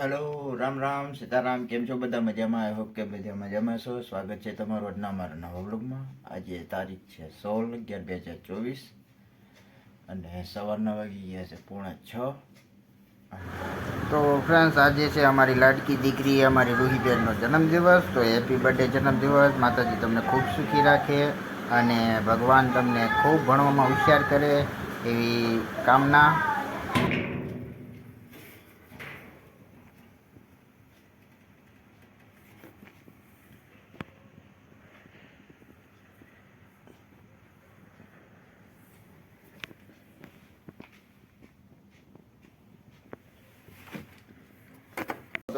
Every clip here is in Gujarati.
હેલો, રામ રામ, સીતારામ, કેમ છો? બધા મજામાં? આઈ હોપ કે બધા મજામાં છો. સ્વાગત છે તમારું આજના મારા નવા બ્લોગમાં આજે તારીખ છે સોળ અગિયાર બે હજાર ચોવીસ અને સવારના વાગી ગયા છે પૂણે છ. તો ફ્રેન્ડ્સ આજે છે અમારી લાડકી દીકરી, અમારી રૂહીબેનનો જન્મદિવસ. તો હેપી બર્થડે જન્મદિવસ. માતાજી તમને ખૂબ સુખી રાખે અને ભગવાન તમને ખૂબ ભણવામાં હોશિયાર કરે એવી કામના.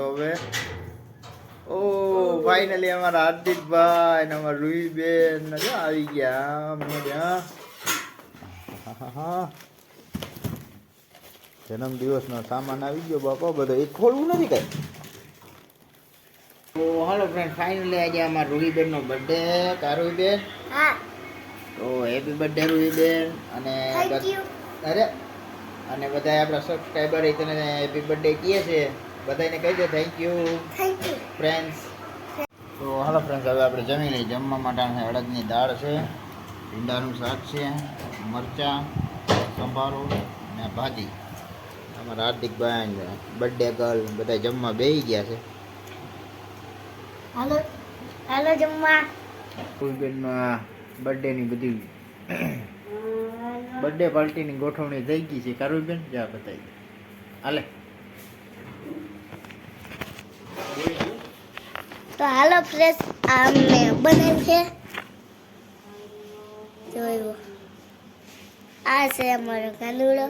તો હવે ઓ ફાઇનલી અમારા હાર્દિકભાઈ ને અમારા રૂહીબેન ને આવી ગયા. મજા જન્મ દિવસનો સામાન આવી ગયો બાપા બધો એ ખોલવું નથી કઈ. તો હાલો ફ્રેન્ડ ફાઇનલી આજે અમારા રૂહીબેન નો બર્થડે કા રૂહીબેન હા. તો હેપી બર્થડે રૂહીબેન અને અરે અને બધા આપણા સબસ્ક્રાઈબર તને હેપી બર્થડે કહે છે. બધાને કહેજો thank you thank you friends તો હાલો ફ્રેન્ડ્સ હવે આપણે જમી લઈએ. જમવા માટે અડદની દાળ છે ભીંડાનું શાક છે મરચાં સંભારો અને ભાજી. અમારા હાર્દિકભાઈ બર્થડે ગર્લ બધા જમવા બેસી ગયા છે. હાલો હાલો જમવા. ફૂલબેનમાં બર્થડેની બધી બર્થડે પાર્ટીની ગોઠવણી થઈ ગઈ છે. કારુબેન જા બતાવી દે. હાલે. તો હાલો ફ્રેશ આ મેં બનાવ્યું છે. જોયું. આ છે અમારો કાંદુડો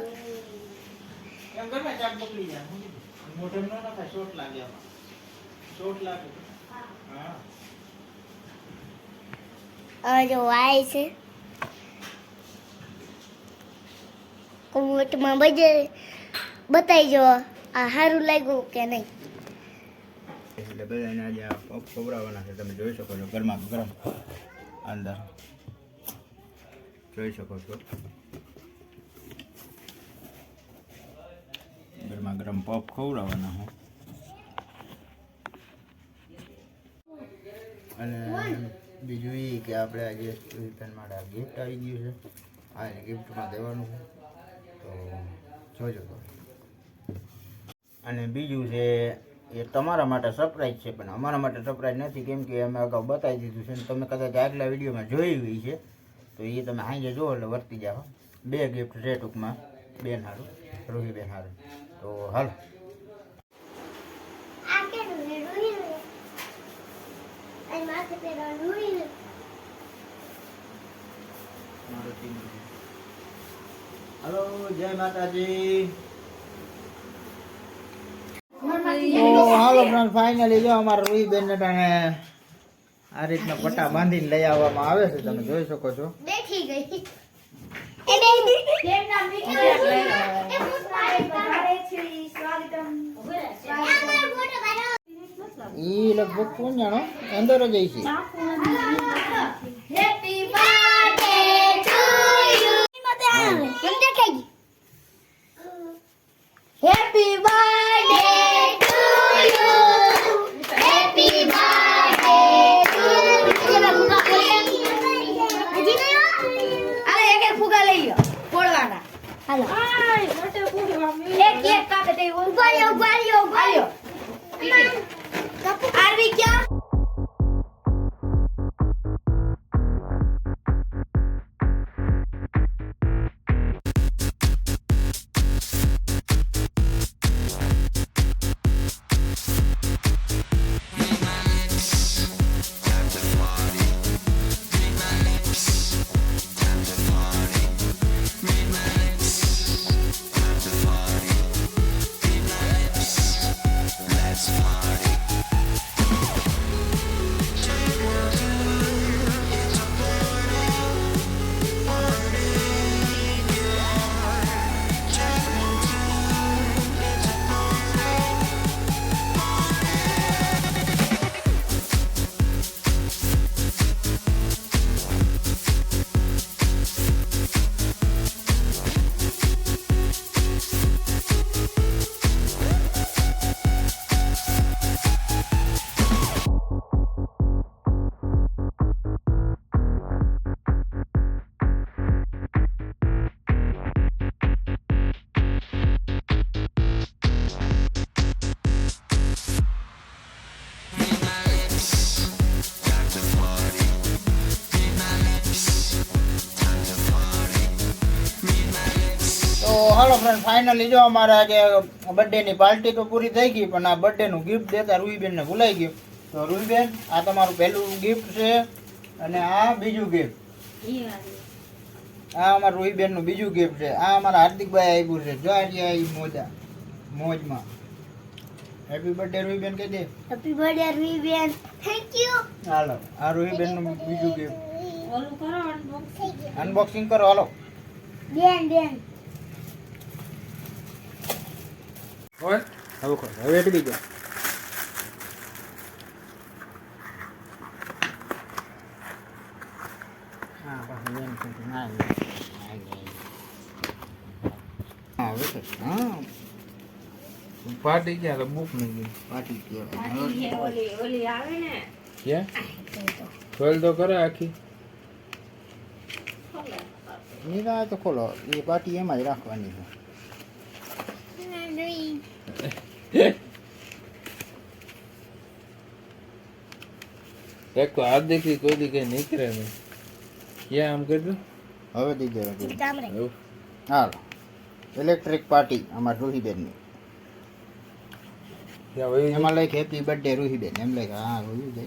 હવે જો વાય છે. કોમેન્ટમાં બજે બતાવી જો આ સારું લાગ્યું કે નહીં. એટલે બધાને આજે આ ખવડાવવાના છે. તમે જોઈ શકો છો ગરમા ગરમ અંદર. જોઈ શકો છો. ગરમા ગરમ પફ ખવડાવવાના હું. અને બીજું એ કે આપણે આજે રિટર્ન માટે આ ગિફ્ટ આવી ગયું છે. આ ગિફ્ટમાં દેવાનું છે. તો જોજો તમે. અને બીજું છે એ તમારા માટે સરપ્રાઈઝ છે પણ અમારા માટે સરપ્રાઈઝ નથી કેમ કે અમે અગાઉ બતાવી દીધું છે તમે કદાચ આગલા વિડીયોમાં જોઈ હોય છે તો એ તમે હાંજે જુઓ એટલે વર્તી જાઓ. બે ગિફ્ટ છે ટૂંકમાં બેન હારું રોહી બેન હારું. તો હાલ. હલો જય માતાજી. તો હાલો ફ્રેન્ડ ફાઇનલી જો અમારા રૂહી બેન ને ટાણે આ રીતના પટ્ટા બાંધીને લઈ આવવામાં આવે છે તમે જોઈ શકો છો. બેઠી ગઈ. ઈ લગભગ કોણ જાણો? અંદર જ છે. ફ્રેન્ડ ફાઇનલી જો અમારે આજે બર્થડેની પાર્ટી તો પૂરી થઈ ગઈ પણ આ બર્થડેનું ગિફ્ટ દેતા રૂહીબેન ભૂલાઈ ગયું. તો રૂહીબેન આ તમારું પહેલું ગિફ્ટ છે અને આ બીજું ગિફ્ટ આ અમારા રૂહીબેનનું બીજું ગિફ્ટ છે. આ અમારા હાર્દિકભાઈ આપ્યું છે. જો આજે આ ઈ મોજા મોજમાં. હેપી બર્થડે રૂહીબેન કહી દે. Happy birthday Ruhiben thank you હાલો આ રૂહીબેનનું બીજું ગિફ્ટ અનબોક્સિંગ કરો હાલો. બેન બેન. હવે? હવે એટી બીજો હા પાછું બેન કીધું, ના, ના, ના, ના. હા હવે હા. પાટી ગયા બુક નહીં ગઈ. પાટી કહેવાય. ક્યાં ખોલ તો કરે આખી. નીરા તો ખોલો એ પાટી એમાં જ રાખવાની છે. એક देखो आप देखिए કોઈ दिखे नहीं નીકળે નહીં. ક્યાં આમ કરજો હવે દઈ દેવા. ગામડે ઇલેક્ટ્રિક પાર્ટી અમાર રૂહીબેનની. એમાં લઈ હેપી બર્થડે રૂહીબેન. એમ લઈ હા રૂહી જાય